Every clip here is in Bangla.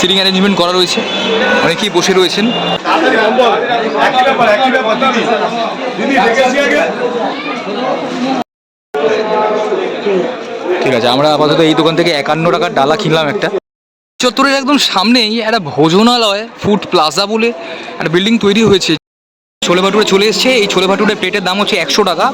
সিটিং অ্যারেঞ্জমেন্ট করা রয়েছে। অনেকেই বসে রয়েছেন। ঠিক আছে, আমরা আপাতত এই দোকান থেকে একান্ন টাকার ডালা কিনলাম একটা। চত্বরের একদম সামনেই একটা ভোজনালয়, ফুড প্লাজা বলে একটা বিল্ডিং তৈরি হয়েছে। ছোলে ভাটুরে চলে এসছে। এই ছোলে ভাটুরের প্লেটের দাম হচ্ছে একশো টাকা।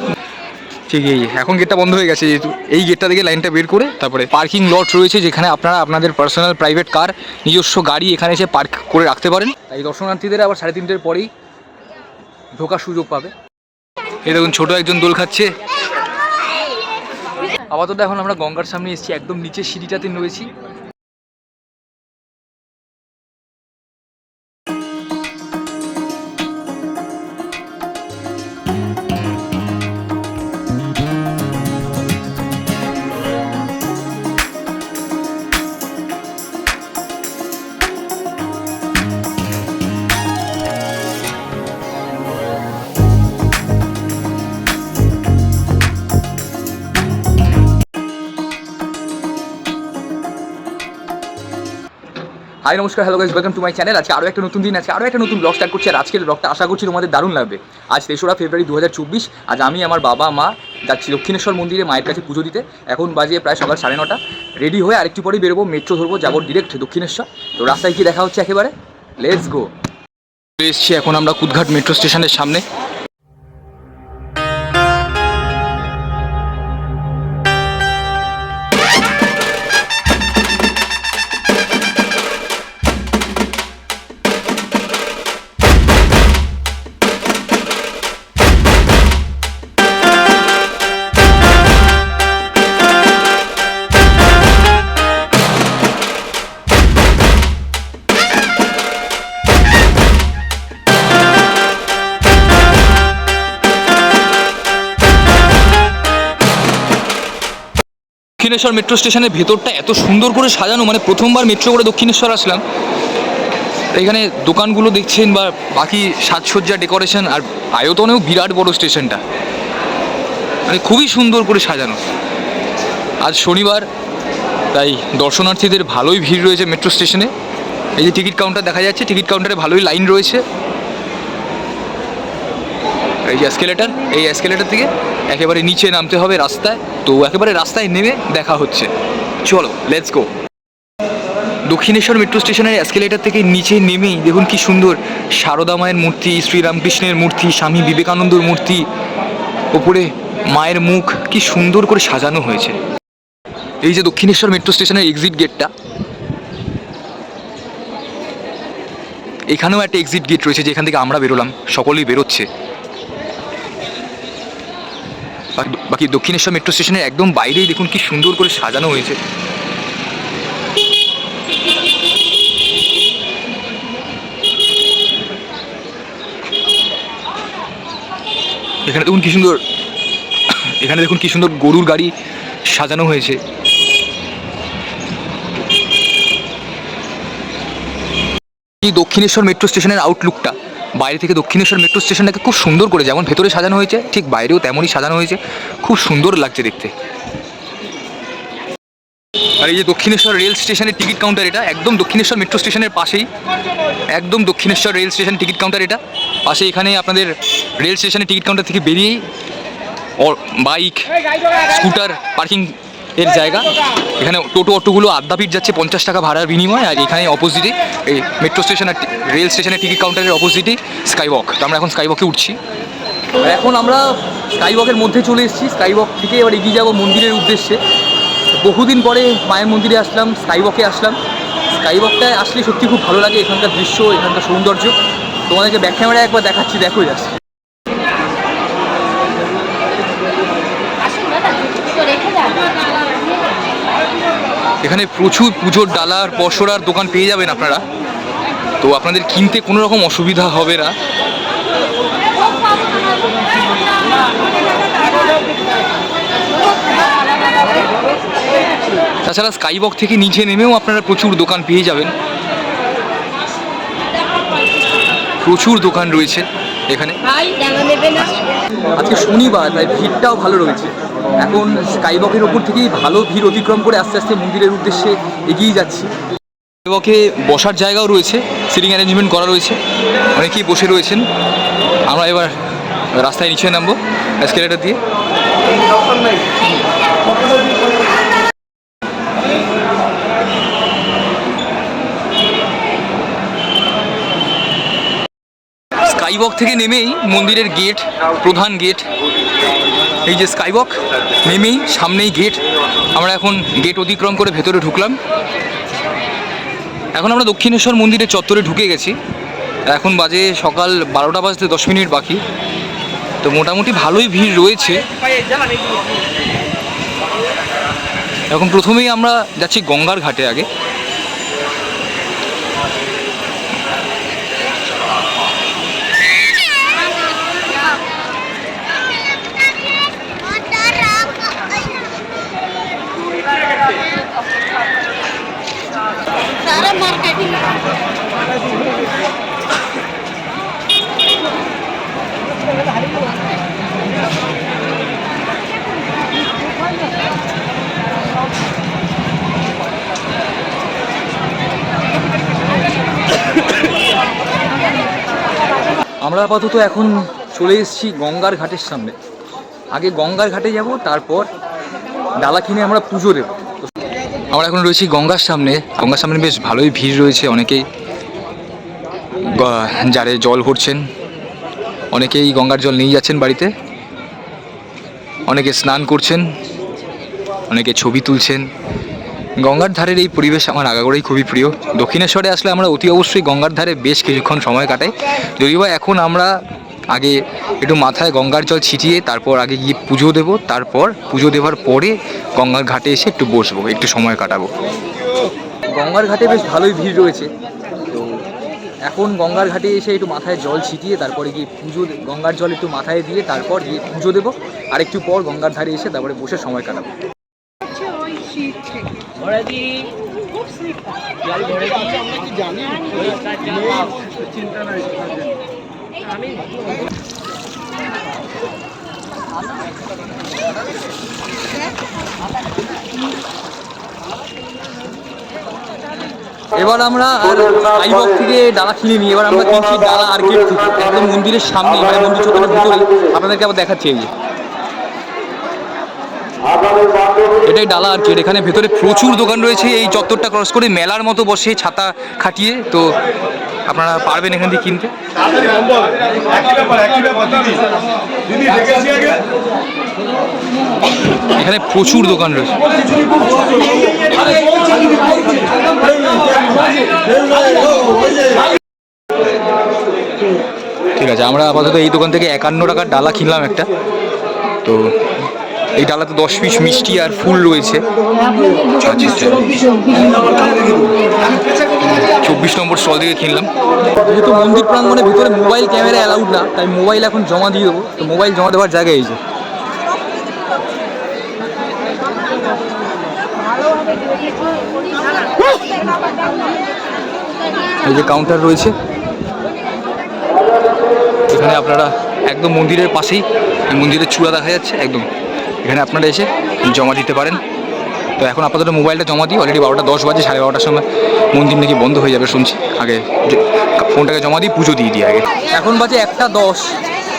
ঠিক এই এখন গেটটা বন্ধ হয়ে গেছে, যেহেতু এই গেটটা থেকে লাইনটা বের করে তারপরে পার্কিং লট রয়েছে, যেখানে আপনারা আপনাদের পার্সোনাল প্রাইভেট কার নিজস্ব গাড়ি এখানে এসে পার্ক করে রাখতে পারেন। তাই দর্শনার্থীদের আবার সাড়ে তিনটের পরেই ঢোকার সুযোগ পাবে। এই দেখুন, ছোট একজন দোল খাচ্ছে। আপাতত এখন আমরা গঙ্গার সামনে এসেছি, একদম নিচে সিঁড়িটাতে রয়েছি হাই, নমস্কার hello guys welcome to my channel আজকে আরও একটা নতুন দিন আছে আরও একটা নতুন ব্লগ স্টার্ট করছি। আর আজকের ব্লগটা আশা করছি তোমাদের দারুণ লাগবে। আজ তেসরা ফেব্রুয়ারি দু হাজার চব্বিশ, আজ আমি আমার বাবা, মা যাচ্ছি দক্ষিণেশ্বর মন্দিরে মায়ের কাছে পুজো দিতে। এখন বাজে প্রায় সকাল সাড়ে নটা। রেডি হয়ে আরেকটু পরেই বেরোবো মেট্রো ধরবো, যাব ডিরেক্ট দক্ষিণেশ্বর। তো রাস্তায় কি দেখা হচ্ছে একেবারে? লেটস গো এসছি এখন আমরা কুদঘাট মেট্রো স্টেশনের সামনে। দক্ষিণেশ্বর মেট্রো স্টেশনের ভেতরটা এত সুন্দর করে সাজানো মানে প্রথমবার মেট্রো করে দক্ষিণেশ্বর আসলাম। এখানে দোকানগুলো দেখছেন বা বাকি সাজসজ্জা ডেকোরেশন আর আয়তনেও বিরাট বড় স্টেশনটা মানে খুবই সুন্দর করে সাজানো। আজ শনিবার, তাই দর্শনার্থীদের ভালোই ভিড় রয়েছে মেট্রো স্টেশনে এই যে টিকিট কাউন্টার দেখা যাচ্ছে টিকিট কাউন্টারে ভালোই লাইন রয়েছে। এই যে এসকেলেটার এই এসকেলেটার থেকে একেবারে নিচে নামতে হবে রাস্তায়। তো একেবারে রাস্তায় নেমে দেখা হচ্ছে। চলো লেটস গো দক্ষিণেশ্বর মেট্রো স্টেশনের এসকেলেটার থেকে নিচে নেমেই দেখুন কি সুন্দর। সারদা মায়ের মূর্তি, শ্রীরামকৃষ্ণের মূর্তি, স্বামী বিবেকানন্দর মূর্তি। ওপরে মায়ের মুখ কি সুন্দর করে সাজানো হয়েছে। এই যে দক্ষিণেশ্বর মেট্রো স্টেশনের এক্সিট গেটটা এখানেও একটা এক্সিট গেট রয়েছে যেখান থেকে আমরা বেরোলাম। সকলেই বেরোচ্ছে। বাকি- দক্ষিণেশ্বর মেট্রো স্টেশনের একদম বাইরেই দেখুন কি সুন্দর করে সাজানো হয়েছে। এখানে দেখুন কি সুন্দর এখানে দেখুন কি সুন্দর গরুর গাড়ি সাজানো হয়েছে। দক্ষিণেশ্বর মেট্রো স্টেশনের আউটলুকটা বাইরে থেকে দক্ষিণেশ্বর মেট্রো স্টেশনটাকে খুব সুন্দর করে যেমন ভেতরে সাজানো হয়েছে, ঠিক বাইরেও তেমনই সাজানো হয়েছে। খুব সুন্দর লাগছে দেখতে। আর এই যে দক্ষিণেশ্বর রেল স্টেশনের টিকিট কাউন্টার এটা, একদম দক্ষিণেশ্বর মেট্রো স্টেশনের পাশেই। একদম Dakshineswar rail station ticket counter এটা। পাশে এখানে আপনাদের রেল স্টেশনের টিকিট কাউন্টার থেকে বেরিয়েই বাইক স্কুটার পার্কিং এর জায়গা। এখানে টোটো অটোগুলো আদ্যাপীঠ যাচ্ছে, পঞ্চাশ টাকা ভাড়ার বিনিময়। আর এখানে অপোজিটে এই মেট্রো স্টেশন আর রেল স্টেশনের টিকিট কাউন্টারের অপোজিটে স্কাইওয়াক তো আমরা এখন স্কাইওয়াকে উঠছি। এখন আমরা স্কাইওয়াকের মধ্যে চলে এসেছি। স্কাইওয়াক থেকে এবার এগিয়ে যাব মন্দিরের উদ্দেশ্যে। বহুদিন পরে মায়ের মন্দিরে আসলাম স্কাইওয়াকে আসলাম। স্কাইওয়াকটায় আসলে সত্যি খুব ভালো লাগে। এখানকার দৃশ্য, এখানকার সৌন্দর্য। তোমাদেরকে ব্যাক ক্যামেরায় একবার দেখাচ্ছি, দেখো যাচ্ছে এখানে প্রচুর পুজোর ডালার পসরার দোকান পেয়ে যাবেন আপনারা। তো আপনাদের কিনতে কোনো রকম অসুবিধা হবে না। তাছাড়া স্কাইবক থেকে নিচে নেমেও আপনারা প্রচুর দোকান পেয়ে যাবেন। প্রচুর দোকান রয়েছে এখানে। আজকে শনিবার তাই ভিড়টাও ভালো রয়েছে। এখন স্কাইবকের ওপর থেকেই ভালো ভিড় অতিক্রম করে আস্তে আস্তে মন্দিরের উদ্দেশ্যে এগিয়ে যাচ্ছি। স্কাইওয়াকে বসার জায়গাও রয়েছে সিটিং অ্যারেঞ্জমেন্ট করা রয়েছে, অনেকেই বসে রয়েছেন। আমরা এবার রাস্তায় নিচে নামবো এসকেলেটার দিয়ে। স্কাইওয়াক থেকে নেমেই মন্দিরের গেট প্রধান গেট এই যে স্কাইওয়াক নেমেই সামনেই গেট আমরা এখন গেট অতিক্রম করে ভেতরে ঢুকলাম। এখন আমরা দক্ষিণেশ্বর মন্দিরের চত্বরে ঢুকে গেছি। এখন বাজে সকাল বারোটা বাজতে দশ মিনিট বাকি। তো মোটামুটি ভালোই ভিড় রয়েছে। এখন প্রথমেই আমরা যাচ্ছি গঙ্গার ঘাটে আগে। আপাতত এখন চলে এসেছি গঙ্গার ঘাটের সামনে। আগে গঙ্গার ঘাটে যাব, তারপর ডালা কিনে আমরা পুজো দেব। আমরা এখন রয়েছি গঙ্গার সামনে। গঙ্গার সামনে বেশ ভালোই ভিড় রয়েছে, অনেকেই যারে জল ভরছেন, অনেকেই গঙ্গার জল নিয়ে যাচ্ছেন বাড়িতে, অনেকে স্নান করছেন, অনেকে ছবি তুলছেন। গঙ্গার ধারের এই পরিবেশ আমার আগাগোড়াই খুবই প্রিয়। দক্ষিণেশ্বরে আসলে আমরা অতি অবশ্যই গঙ্গার ধারে বেশ কিছুক্ষণ সময় কাটাই। যদিও এখন আমরা আগে একটু মাথায় গঙ্গার জল ছিটিয়ে তারপর আগে গিয়ে পুজো দেব, তারপর পুজো দেওয়ার পরে গঙ্গার ঘাটে এসে একটু বসবো, একটু সময় কাটাবো। গঙ্গার ঘাটে বেশ ভালোই ভিড় রয়েছে। তো এখন গঙ্গার ঘাটে এসে একটু মাথায় জল ছিটিয়ে তারপরে গিয়ে পুজো গঙ্গার জল একটু মাথায় দিয়ে তারপর গিয়ে পুজো দেবো। আর একটু পর গঙ্গার ধারে এসে তারপরে বসে সময় কাটাবো। এবার আমরা আর আইবক থেকে ডালা কিনে নিই। এবার আমরা কিনছি ডালা আর থেকে। একদম মন্দিরের সামনে মানে মন্দির চত্বরের ভিতরে। আপনাদেরকে আবার দেখাচ্ছি এই যে এটাই ডালা আর গেট এখানে ভেতরে প্রচুর দোকান রয়েছে। এই চত্বরটা ক্রস করে মেলার মতো বসে ছাতা খাটিয়ে। তো আপনারা পারবেন এখান থেকে কিনতে। এখানে প্রচুর দোকান রয়েছে। ঠিক আছে, আমরা আপাতত এই দোকান থেকে একান্ন টাকার ডালা কিনলাম একটা। তো এই ডালাতে দশ পিস মিষ্টি আর ফুল রয়েছে। চব্বিশ নম্বর স্টল থেকে কিনলাম। যেহেতু মন্দির প্রাঙ্গণের ভিতরে মোবাইল ক্যামেরা অ্যালাউড না তাই মোবাইল এখন জমা দিয়ে দেবো। তো মোবাইল জমা দেওয়ার জায়গা এই যে। এই যে কাউন্টার রয়েছে। এখানে আপনারা একদম মন্দিরের পাশেই মন্দিরের চূড়া দেখা যাচ্ছে একদম। এখানে আপনারা এসে জমা দিতে পারেন। তো এখন আপাতত মোবাইলটা জমা দিই অলরেডি বারোটা দশ বাজে, সাড়ে বারোটার সময় মন্দির নাকি বন্ধ হয়ে যাবে শুনছি। আগে ফোনটাকে জমা দিই, পুজো দিয়ে দিই আগে। এখন বাজে একটা দশ।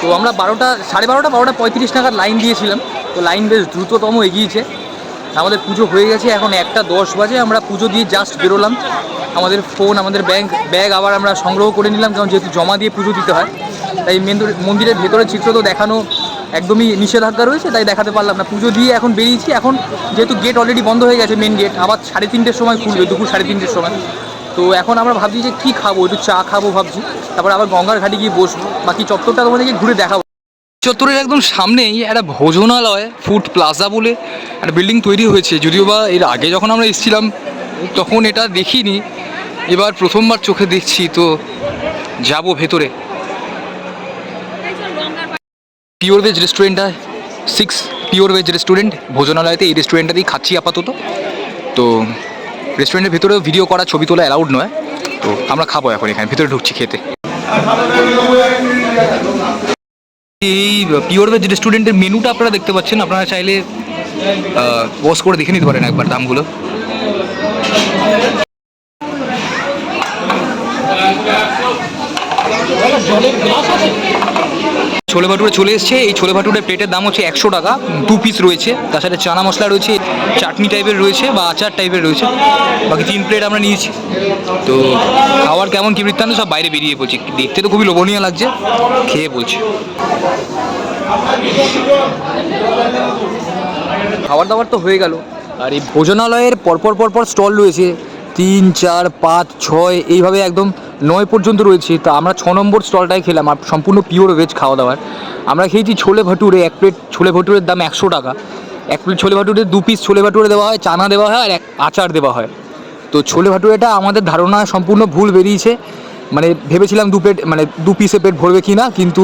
তো আমরা বারোটা, সাড়ে বারোটা বারোটা পঁয়ত্রিশ নাগাদ লাইন দিয়েছিলাম। তো লাইন বেশ দ্রুততম এগিয়েছে। আমাদের পুজো হয়ে গেছে, এখন একটা দশ বাজে, আমরা পুজো দিয়ে জাস্ট বেরোলাম। আমাদের ফোন আমাদের ব্যাংক ব্যাগ আবার আমরা সংগ্রহ করে নিলাম, কারণ যেহেতু জমা দিয়ে পুজো দিতে হয়। তাই মেন্দুর- মন্দিরের ভেতরের চিত্র তো দেখানো একদমই নিষেধাজ্ঞা রয়েছে, তাই দেখাতে পারলাম না। পুজো দিয়ে এখন বেরিয়েছি, এখন যেহেতু গেট অলরেডি বন্ধ হয়ে গেছে মেন গেট আবার সাড়ে তিনটের সময় খুলবে, দুপুর সাড়ে তিনটের সময়। তো এখন আমরা ভাবছি যে কী খাব, একটু চা খাব ভাবছি, তারপর আবার গঙ্গার ঘাটে গিয়ে বসবো। বাকি চত্বরটা তোমাদেরকে ঘুরে দেখাবো। চত্বরের একদম সামনেই একটা ভোজনালয় ফুড প্লাজা বলে একটা বিল্ডিং তৈরি হয়েছে। যদিও বা এর আগে যখন আমরা এসেছিলাম, তখন এটা দেখিনি। এবার প্রথমবার চোখে দেখছি, তো যাব ভেতরে। পিওর ভেজ রেস্টুরেন্টটা সিক্স পিওর ভেজ রেস্টুরেন্ট ভোজনালয়তে এই রেস্টুরেন্টটাতেই খাচ্ছি আপাতত। তো রেস্টুরেন্টের ভিতরেও ভিডিও করা, ছবি তোলা অ্যালাউড নয়। তো আমরা খাব এখন এখানে, ভিতরে ঢুকছি খেতে। এই পিওর ভেজ রেস্টুরেন্টের মেনুটা আপনারা দেখতে পাচ্ছেন, আপনারা চাইলে বস করে দেখে নিতে পারেন একবার দামগুলো। ছোলে ভাটুরে চলে এসছে। এই ছোলে ভাটুরের প্লেটের দাম হচ্ছে একশো টাকা। দু পিস রয়েছে। তার সাথে চানা মশলা রয়েছে, চাটনি টাইপের রয়েছে বা আচার টাইপের রয়েছে। বাকি তিন প্লেট আমরা নিয়েছি। তো খাওয়ার কেমন কি বৃত্তান্ত সব বাইরে বেরিয়ে বলছি দেখতে তো খুবই লোভনীয় লাগছে। খেয়ে বলছি খাবার দাবার তো হয়ে গেল। আর এই ভোজনালয়ের পরপর পরপর স্টল রয়েছে। তিন, চার, পাঁচ, ছয়, এইভাবে একদম নয় পর্যন্ত রয়েছে। তো আমরা ছ নম্বর স্টলটায় খেলাম, আর সম্পূর্ণ পিওর ভেজ খাওয়া দাওয়ার। আমরা খেয়েছি ছোলে ভাটুরে, এক প্লেট ছোলে ভাটুরের দাম একশো টাকা। এক প্লেট ছোলে ভাটুরে দু পিস ছোলে ভাটুরে দেওয়া হয়, চানা দেওয়া হয়, আর এক আচার দেওয়া হয়। তো ছোলে ভাটুরেটা আমাদের ধারণা সম্পূর্ণ ভুল বেরিয়েছে। মানে ভেবেছিলাম দু প্লেট মানে দু পিসে পেট ভরবে কি না কিন্তু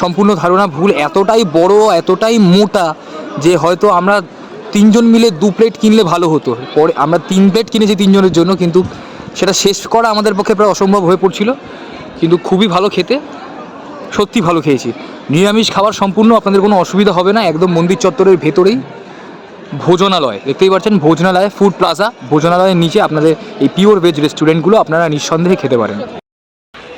সম্পূর্ণ ধারণা ভুল এতটাই বড়, এতটাই মোটা, যে হয়তো আমরা তিনজন মিলে দু প্লেট কিনলে ভালো হতো। পরে আমরা তিন প্লেট কিনেছি তিনজনের জন্য, কিন্তু সেটা শেষ করা আমাদের পক্ষে প্রায় অসম্ভব হয়ে পড়ছিল। কিন্তু খুবই ভালো খেতে, সত্যি ভালো খেয়েছি। নিরামিষ খাবার সম্পূর্ণ আপনাদের কোনো অসুবিধা হবে না, একদম মন্দির চত্বরের ভেতরেই। ভোজনালয়, দেখতেই পাচ্ছেন, ভোজনালয় ফুড প্লাজা ভোজনালয়ের নিচে আপনাদের এই পিওর ভেজ রেস্টুরেন্টগুলো আপনারা নিঃসন্দেহে খেতে পারেন।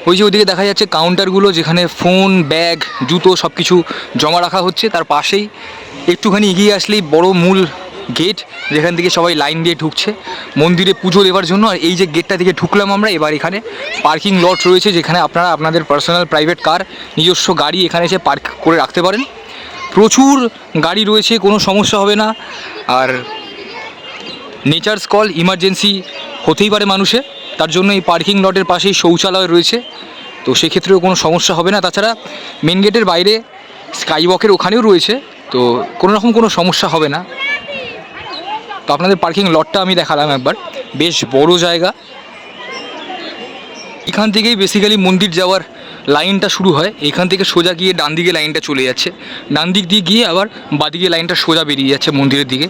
ওই যে ওদিকে দেখা যাচ্ছে কাউন্টারগুলো যেখানে ফোন ব্যাগ জুতো সব কিছু জমা রাখা হচ্ছে, তার পাশেই একটুখানি এগিয়ে আসলেই বড় মূল গেট যেখান থেকে সবাই লাইন দিয়ে ঢুকছে। মন্দিরে পুজো দেওয়ার জন্য, আর এই যে গেটটা থেকে ঢুকলাম আমরা, এবার এখানে পার্কিং লট রয়েছে, যেখানে আপনারা আপনাদের পার্সোনাল প্রাইভেট কার নিজস্ব গাড়ি এখানে এসে পার্ক করে রাখতে পারেন। প্রচুর গাড়ি রয়েছে, কোনো সমস্যা হবে না। আর নেচার্স কল ইমার্জেন্সি হতেই পারে মানুষের। তার জন্য এই পার্কিং লটের পাশেই শৌচালয় রয়েছে। তো সেক্ষেত্রেও কোনো সমস্যা হবে না। তাছাড়া মেন গেটের বাইরে স্কাইওয়াকের ওখানেও রয়েছে। তো কোনো রকম কোনো সমস্যা হবে না। তো আপনাদের পার্কিং লটটা আমি দেখালাম একবার। বেশ বড় জায়গা। এখান থেকেই বেসিক্যালি মন্দির যাওয়ার লাইনটা শুরু হয়। এখান থেকে সোজা গিয়ে ডান দিকে লাইনটা চলে যাচ্ছে। ডান দিক দিয়ে গিয়ে আবার বাদিকে লাইনটা সোজা বেরিয়ে যাচ্ছে মন্দিরের দিকে।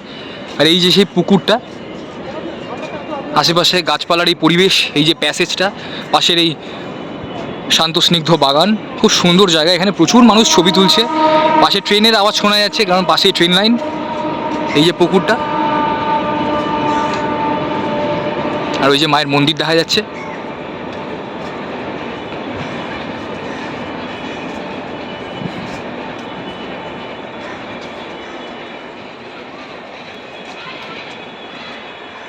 আর এই যে সেই পুকুরটা, আশেপাশে গাছপালার এই পরিবেশ, এই যে প্যাসেজটা পাশের এই শান্ত, স্নিগ্ধ বাগান। খুব সুন্দর জায়গা। এখানে প্রচুর মানুষ ছবি তুলছে। পাশে ট্রেনের আওয়াজ শোনা যাচ্ছে, কারণ পাশেই ট্রেন লাইন। এই যে পুকুরটা। আর ওই যে মায়ের মন্দির দেখা যাচ্ছে।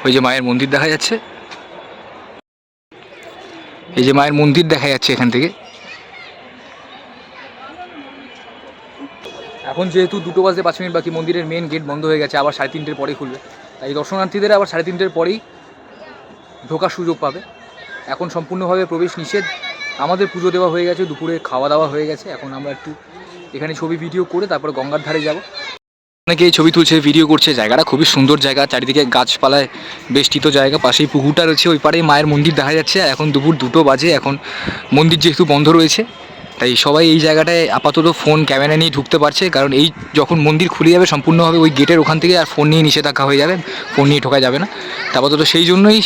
ওই যে মায়ের মন্দির দেখা যাচ্ছে। এই যে মায়ের মন্দির দেখা যাচ্ছে এখান থেকে। এখন যেহেতু দুটো বাজে পাঁচ মিনিট বাকি, মন্দিরের মেন গেট বন্ধ হয়ে গেছে, আবার সাড়ে তিনটের পরেই খুলবে। তাই দর্শনার্থীদের আবার সাড়ে তিনটের পরেই ঢোকার সুযোগ পাবে। এখন সম্পূর্ণভাবে প্রবেশ নিষেধ। আমাদের পুজো দেওয়া হয়ে গেছে, দুপুরে খাওয়া দাওয়া হয়ে গেছে। এখন আমরা একটু এখানে ছবি ভিডিও করে তারপর গঙ্গার ধারে যাব। অনেকে এই ছবি তুলছে ভিডিও করছে। জায়গাটা খুবই সুন্দর জায়গা, চারিদিকে গাছপালায় বেষ্টিত জায়গা, পাশেই পুকুরটা রয়েছে, ওই পাড়েই মায়ের মন্দির দেখা যাচ্ছে। এখন দুপুর দুটো বাজে, এখন মন্দির যেহেতু বন্ধ রয়েছে, তাই সবাই এই জায়গাটায় আপাতত ফোন ক্যামেরা নিয়ে ঢুকতে পারছে। কারণ এই যখন মন্দির খুলে যাবে, সম্পূর্ণভাবে ওই গেটের ওখান থেকে আর ফোন নিয়ে নিষেধাজ্ঞা হয়ে যাবে ফোন নিয়ে ঢোকা যাবে না। আপাতত সেই জন্যই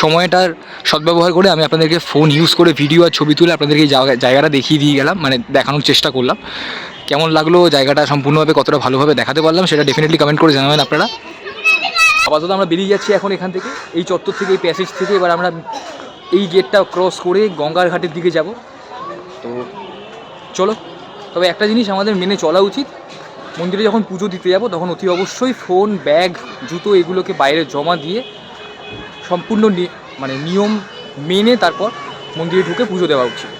সময়টার সদ্ব্যবহার করে আমি আপনাদেরকে ফোন ইউজ করে ভিডিও আর ছবি তুলে আপনাদেরকে জায়গাটা দেখিয়ে দিয়ে গেলাম মানে দেখানোর চেষ্টা করলাম। কেমন লাগল, জায়গাটা সম্পূর্ণভাবে কতটা ভালোভাবে দেখাতে পারলাম সেটা ডেফিনেটলি কমেন্ট করে জানাবেন আপনারা। আপাতত আমরা বেরিয়ে যাচ্ছি এখন এখান থেকে, এই চত্বর থেকে, এই প্যাসেজ থেকে। এবার আমরা এই গেটটা ক্রস করে গঙ্গার ঘাটের দিকে যাব। তো চলো, তবে একটা জিনিস আমাদের মেনে চলা উচিত। মন্দিরে যখন পুজো দিতে যাব, তখন অতি অবশ্যই ফোন ব্যাগ জুতো এগুলোকে বাইরে জমা দিয়ে সম্পূর্ণ মানে নিয়ম মেনে তারপর মন্দিরে ঢুকে পুজো দেওয়া উচিত।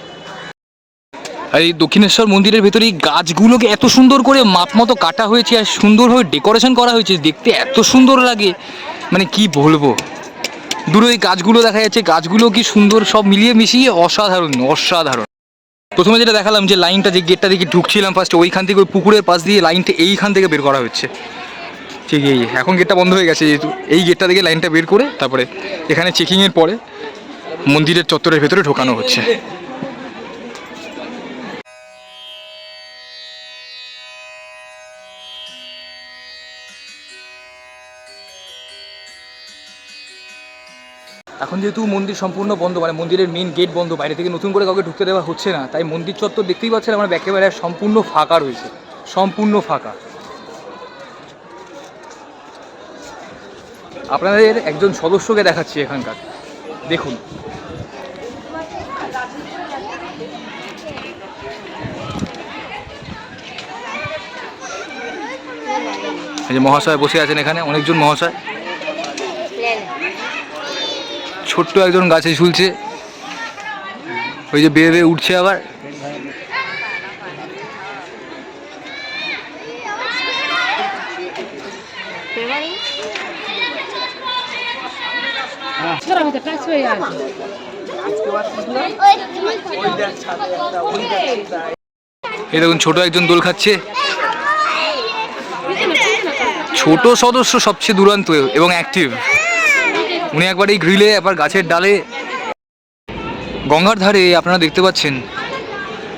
আর এই দক্ষিণেশ্বর মন্দিরের ভেতরে এই গাছগুলোকে এত সুন্দর করে মাপ মতো কাটা হয়েছে আর সুন্দরভাবে ডেকোরেশন করা হয়েছে, দেখতে এত সুন্দর লাগে। মানে কি বলব? দূরে এই গাছগুলো দেখা যাচ্ছে, গাছগুলো কি সুন্দর সব মিলিয়ে মিশিয়ে অসাধারণ অসাধারণ। প্রথমে যেটা দেখালাম যে লাইনটা যে গেটটা দিকে ঢুকছিলাম ফার্স্ট ওইখান থেকে ওই পুকুরের পাশ দিয়ে লাইনটা এইখান থেকে বের করা হচ্ছে। ঠিক এই, এখন গেটটা বন্ধ হয়ে গেছে, যেহেতু এই গেটটা থেকে লাইনটা বের করে তারপরে এখানে চেকিংয়ের পরে মন্দিরের চত্বরের ভেতরে ঢোকানো হচ্ছে। এখন যেহেতু মন্দির সম্পূর্ণ বন্ধ মানে মন্দিরের মেন গেট বন্ধ, বাইরে থেকে নতুন করে কাউকে ঢুকতে দেওয়া হচ্ছে না, তাই মন্দির চত্বর দেখতেই পাচ্ছেন আমার একেবারে সম্পূর্ণ ফাঁকা রয়েছে, সম্পূর্ণ ফাঁকা। আপনাদের একজন সদস্যকে দেখাচ্ছি এখানকার, দেখুন। এই যে মহাশয় বসে আছেন এখানে, অনেকজন মহাশয়। ছোট্ট একজন গাছে ঝুলছে। ওই যে বেয়ে বেয়ে উঠছে আবার। এই দেখুন, ছোট একজন দোল খাচ্ছে। ছোট সদস্য সবচেয়ে দুরন্ত এবং অ্যাক্টিভ উনি একবার এই গ্রিলে, একবার গাছের ডালে, গঙ্গার ধারে আপনারা দেখতে পাচ্ছেন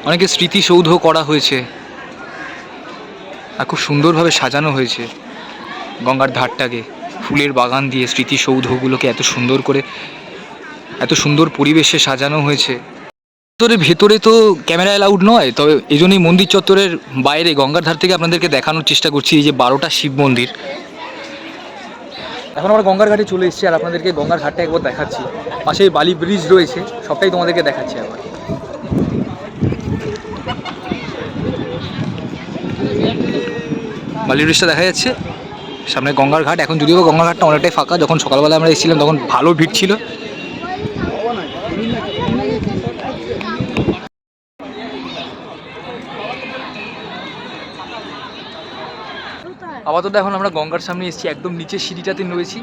অনেকে স্মৃতিসৌধ করা হয়েছে আর খুব সুন্দরভাবে সাজানো হয়েছে গঙ্গার ধারটাকে, ফুলের বাগান দিয়ে স্মৃতিসৌধগুলোকে এত সুন্দর করে, এত সুন্দর পরিবেশে সাজানো হয়েছে। চত্বরের ভেতরে তো ক্যামেরা অ্যালাউড নয়, তবে এই জন্যই মন্দির চত্বরের বাইরে গঙ্গার ধার থেকে আপনাদেরকে দেখানোর চেষ্টা করছি, এই যে বারোটা শিব মন্দির। এখন আমরা গঙ্গার ঘাটে চলে এসেছি আর আপনাদেরকে গঙ্গার ঘাটটা একবার দেখাচ্ছি। পাশে বালি ব্রিজ রয়েছে, সবটাই তোমাদেরকে দেখাচ্ছি আবার বালি ব্রিজটা দেখা যাচ্ছে। সামনে গঙ্গার ঘাট, এখন যদিও গঙ্গার ঘাটটা অনেকটাই ফাঁকা, যখন সকালবেলা আমরা এসেছিলাম তখন ভালো ভিড় ছিল। আপাতত এখন আমরা গঙ্গার সামনে এসেছি একদম নিচের সিঁড়িটাতে রয়েছি।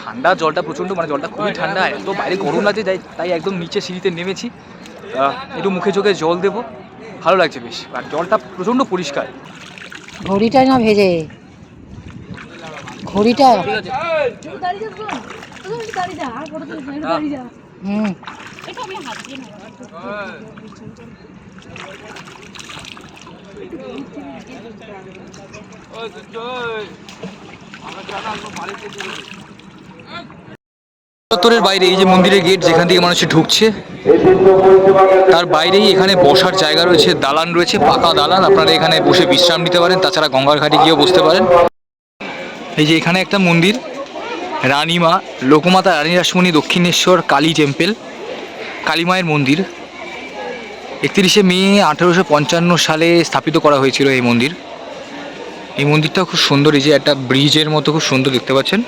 ঠান্ডা জলটা প্রচণ্ড মানে জলটা খুবই ঠান্ডা এত বাইরে গরম লাগছে তাই তাই একদম নিচে সিঁড়িতে নেমেছি। একটু মুখে চোখে জল দেবো। ভালো লাগছে বেশ আর জলটা প্রচণ্ড পরিষ্কার। ঘড়িটা না ভেজে? ঘড়িটা? হুম। চত্বরের বাইরে এই যে মন্দিরের গেট যেখান থেকে মানুষ ঢুকছে, তার বাইরেই এখানে বসার জায়গা রয়েছে, দালান রয়েছে, পাকা দালান। আপনারা এখানে বসে বিশ্রাম নিতে পারেন, তাছাড়া গঙ্গার ঘাটে গিয়েও বসতে পারেন। এই যে এখানে একটা মন্দির, রানীমা, লোকমাতা রানী রাসমণি দক্ষিণেশ্বর কালী টেম্পেল, কালী মায়ের মন্দির। একত্রিশে মে আঠেরোশো পঞ্চান্ন সালে স্থাপিত করা হয়েছিল এই মন্দির। এই মন্দিরটা খুব সুন্দর, এই যে একটা ব্রিজের মতো খুব সুন্দর দেখতে পাচ্ছেন।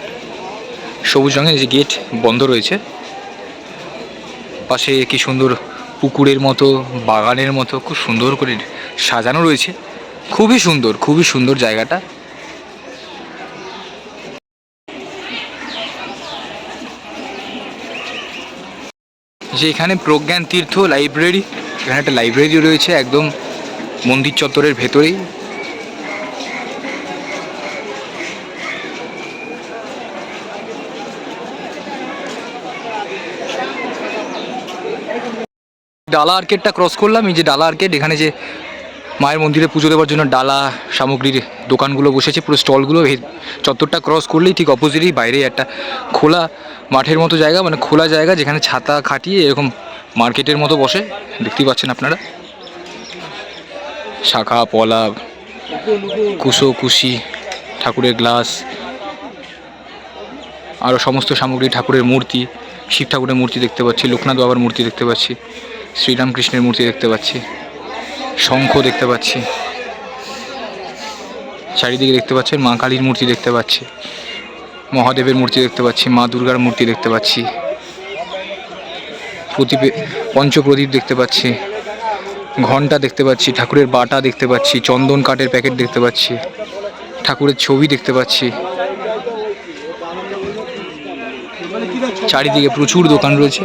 সবুজ রঙের যে গেট বন্ধ রয়েছে। পাশে কি সুন্দর পুকুরের মতো, বাগানের মতো, খুব সুন্দর করে সাজানো রয়েছে। খুবই সুন্দর খুবই সুন্দর জায়গাটা। যে এখানে প্রজ্ঞান তীর্থ লাইব্রেরি এখানে একটা লাইব্রেরি রয়েছে একদম মন্দির চত্বরের ভেতরেই। ডালা আর্কেটটা ক্রস করলাম, এই যে ডালা আর্কেট এখানে যে মায়ের মন্দিরে পুজো দেওয়ার জন্য ডালা সামগ্রীর দোকানগুলো বসেছে, পুরো স্টলগুলো চত্বরটা ক্রস করলেই ঠিক অপোজিটেই বাইরে একটা খোলা মাঠের মতো জায়গা মানে খোলা জায়গা যেখানে ছাতা খাটিয়ে এরকম মার্কেটের মতো বসে, দেখতেই পাচ্ছেন আপনারা। শাখা, পলা কুশো কুশি, ঠাকুরের গ্লাস আরও সমস্ত সামগ্রী, ঠাকুরের মূর্তি, শিব ঠাকুরের মূর্তি দেখতে পাচ্ছি, লোকনাথ বাবার মূর্তি দেখতে পাচ্ছি, শ্রীরামকৃষ্ণের মূর্তি দেখতে পাচ্ছি, শঙ্খ দেখতে পাচ্ছি, চারিদিকে দেখতে পাচ্ছেন মা কালীর মূর্তি দেখতে পাচ্ছি, মহাদেবের মূর্তি দেখতে পাচ্ছি, মা দুর্গার মূর্তি দেখতে পাচ্ছি। প্রদীপে, পঞ্চপ্রদীপ দেখতে পাচ্ছি, ঘণ্টা দেখতে পাচ্ছি, ঠাকুরের বাটা দেখতে পাচ্ছি, চন্দন কাঠের প্যাকেট দেখতে পাচ্ছি, ঠাকুরের ছবি দেখতে পাচ্ছি। চারিদিকে প্রচুর দোকান রয়েছে।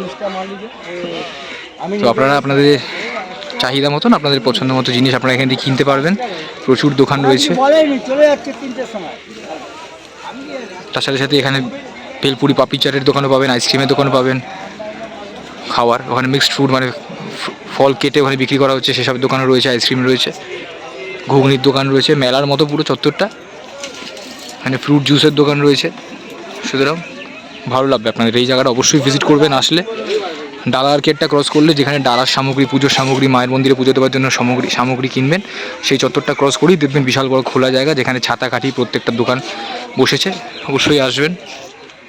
তো আপনারা আপনাদের চাহিদা মতন, আপনাদের পছন্দ মতো জিনিস আপনারা এখান থেকে কিনতে পারবেন। প্রচুর দোকান রয়েছে। তার সাথে সাথে এখানে ভেলপুরি পাপড়ি চাটের দোকানও পাবেন, আইসক্রিমের দোকানও পাবেন। খাওয়ার, ওখানে মিক্সড ফুড মানে ফল কেটে ওখানে বিক্রি করা হচ্ছে, সেসব দোকানও রয়েছে আইসক্রিম রয়েছে, ঘুগনির দোকান রয়েছে, মেলার মতো পুরো চত্বরটা। এখানে ফ্রুট জুসের দোকান রয়েছে। সুতরাং ভালো লাগবে আপনাদের, এই জায়গাটা অবশ্যই ভিজিট করবেন আসলে। ডালা আর্কেটটা ক্রস করলে যেখানে ডালার সামগ্রী, পুজোর সামগ্রী, মায়ের মন্দিরে পুজো দেওয়ার জন্য সামগ্রী সামগ্রী কিনবেন, সেই চত্বরটা ক্রস করেই দেখবেন বিশাল বড় খোলা জায়গা, যেখানে ছাতা, কাঠি প্রত্যেকটা দোকান বসেছে। অবশ্যই আসবেন।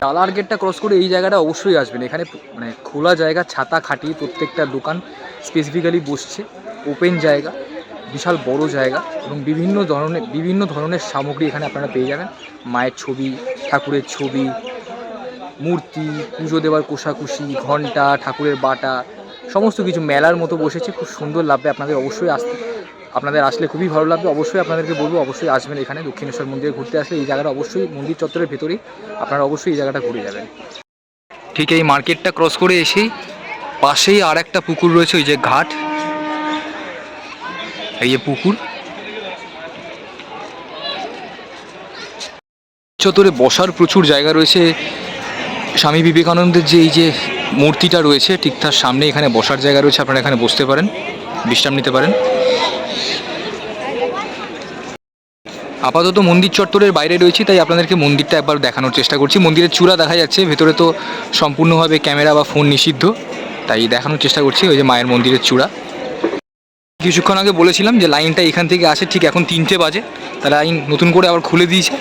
ডালা গেটটা ক্রস করে এই জায়গাটা অবশ্যই আসবেন। এখানে মানে খোলা জায়গা, ছাতা খাটিয়ে প্রত্যেকটা দোকান স্পেসিফিক্যালি বসছে। ওপেন জায়গা, বিশাল বড় জায়গা এবং বিভিন্ন ধরনের বিভিন্ন ধরনের সামগ্রী এখানে আপনারা পেয়ে যাবেন। মায়ের ছবি, ঠাকুরের ছবি, মূর্তি, পুজো দেওয়ার কোষাকুষি, ঘণ্টা, ঠাকুরের বাটা, সমস্ত কিছু মেলার মতো বসেছে। খুব সুন্দর লাগবে আপনাদের অবশ্যই আসতে। আপনাদের আসলে খুবই ভালো লাগবে। অবশ্যই আপনাদেরকে বলব, অবশ্যই আসবেন এখানে, দক্ষিণেশ্বর মন্দিরে ঘুরতে আসলে এই জায়গাটা অবশ্যই মন্দির চত্বরের ভেতরেই আপনারা অবশ্যই এই জায়গাটা ঘুরে যাবেন। ঠিক এই মার্কেটটা ক্রস করে এসেই পাশেই আর একটা পুকুর রয়েছে, ওই যে ঘাট। এই যে পুকুর। চত্বরে বসার প্রচুর জায়গা রয়েছে। স্বামী বিবেকানন্দের যে এই যে মূর্তিটা রয়েছে, ঠিক তার সামনে এখানে বসার জায়গা রয়েছে, আপনারা এখানে বসতে পারেন, বিশ্রাম নিতে পারেন। আপাতত মন্দির চত্বরের বাইরে রয়েছি, তাই আপনাদেরকে মন্দিরটা একবার দেখানোর চেষ্টা করছি। মন্দিরের চূড়া দেখা যাচ্ছে, ভেতরে তো সম্পূর্ণভাবে ক্যামেরা বা ফোন নিষিদ্ধ, তাই দেখানোর চেষ্টা করছি, ওই যে মায়ের মন্দিরের চূড়া। কিছুক্ষণ আগে বলেছিলাম যে লাইনটা এখান থেকে আসে, ঠিক এখন তিনটে বাজে, তা লাইন নতুন করে আবার খুলে দিয়েছে।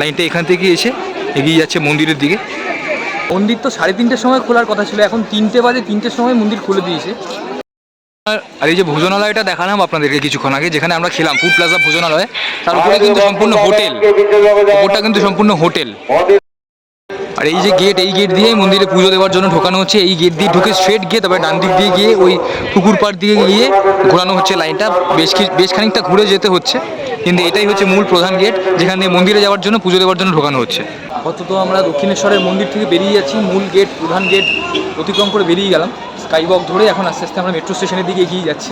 লাইনটা এখান থেকে এসে এগিয়ে যাচ্ছে মন্দিরের দিকে। মন্দির তো সাড়ে তিনটের সময় খোলার কথা ছিল, এখন তিনটে বাজে, তিনটের সময় মন্দির খুলে দিয়েছে। আর- এই যে ভোজনালয়টা দেখালাম আপনাদেরকে কিছুক্ষণ আগে, যেখানে আমরা খেলাম, ফুড প্লাজা ভোজনালয়। তার উপরে কিন্তু সম্পূর্ণ হোটেল। ওটা কিন্তু সম্পূর্ণ হোটেল। আর এই যে গেট এই গেট দিয়ে মন্দিরে পুজো দেওয়ার জন্য ঢোকানো হচ্ছে। এই গেট দিয়ে ঢুকে স্ট্রেট গিয়ে তবে ডান দিক দিয়ে গিয়ে ওই পুকুর পাড় দিয়ে গিয়ে ঘোরানো হচ্ছে লাইনটা। বেশ বেশ খানিকটা ঘুরে যেতে হচ্ছে। কিন্তু এটাই হচ্ছে মূল প্রধান গেট যেখান দিয়ে মন্দিরে যাওয়ার জন্য, পুজো দেওয়ার জন্য ঢোকানো হচ্ছে। আপাতত আমরা দক্ষিণেশ্বরের মন্দির থেকে বেরিয়ে যাচ্ছি। মূল গেট প্রধান গেট অতিক্রম করে বেরিয়ে গেলাম। স্কাইওয়াক ধরে এখন আস্তে আস্তে আমরা মেট্রো স্টেশনের দিকে এগিয়ে যাচ্ছি।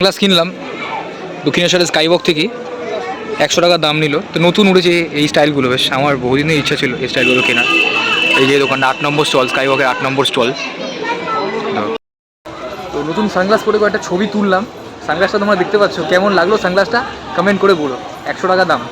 গ্লাস কিনলাম, দক্ষিণেশ্বরের স্কাইওয়াক থেকে। একশো টাকা দাম নিল। তো নতুন উঠেছে এই স্টাইলগুলো। বেশ, আমার বহুদিনের ইচ্ছা ছিল এই স্টাইলগুলো কেনার। এই যে দোকানটা, আট নম্বর স্টল, স্কাইওয়াকের আট নম্বর স্টল। তো নতুন সানগ্লাস পরে কয়েকটা ছবি তুললাম। সানগ্লাসটা তোমরা দেখতে পাচ্ছ। কেমন লাগল সানগ্লাসটা? কমেন্ট করে বলো। একশো টাকা দাম।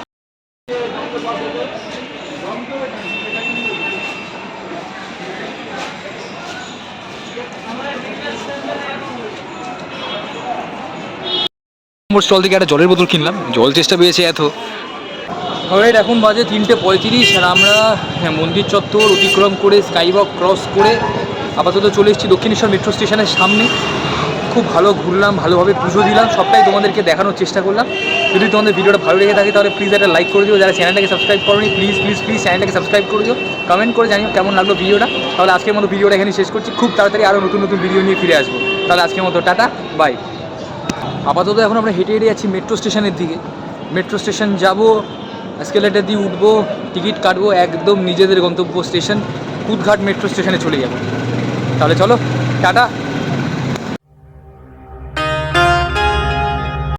স্টল থেকে একটা জলের বোতল কিনলাম। জল চেষ্টা পেয়েছে এত। রাইট এখন বাজে তিনটে পঁয়ত্রিশ আর আমরা হ্যাঁ, মন্দির চত্বর অতিক্রম করে স্কাইওয়াক ক্রস করে আপাতত চলে এসেছি দক্ষিণেশ্বর মেট্রো স্টেশনের সামনে। খুব ভালো ঘুরলাম ভালোভাবে পুজো দিলাম সবটাই তোমাদেরকে দেখানোর চেষ্টা করলাম। যদি তোমাদের ভিডিওটা ভালো লেগে থাকে তাহলে প্লিজ একটা লাইক করে দিও। যারা চ্যানেলটাকে সাবস্ক্রাইব করোনি প্লিজ প্লিজ প্লিজ চ্যানেলটাকে সাবস্ক্রাইব করে দিও। কমেন্ট করে জানিও কেমন লাগল ভিডিওটা। তাহলে আজকের মতো ভিডিওটা এখানে শেষ করছি। খুব তাড়াতাড়ি আরও নতুন নতুন ভিডিও নিয়ে ফিরে আসব। তাহলে আজকের মতো টাটা বাই আপাতত এখন আমরা হেঁটে হেঁটে যাচ্ছি মেট্রো স্টেশনের দিকে। মেট্রো স্টেশন যাব স্কেলেটার দিয়ে উঠবো টিকিট কাটবো, একদম নিজেদের গন্তব্য স্টেশন কুদঘাট মেট্রো স্টেশনে চলে যাব। তাহলে চলো, টাটা।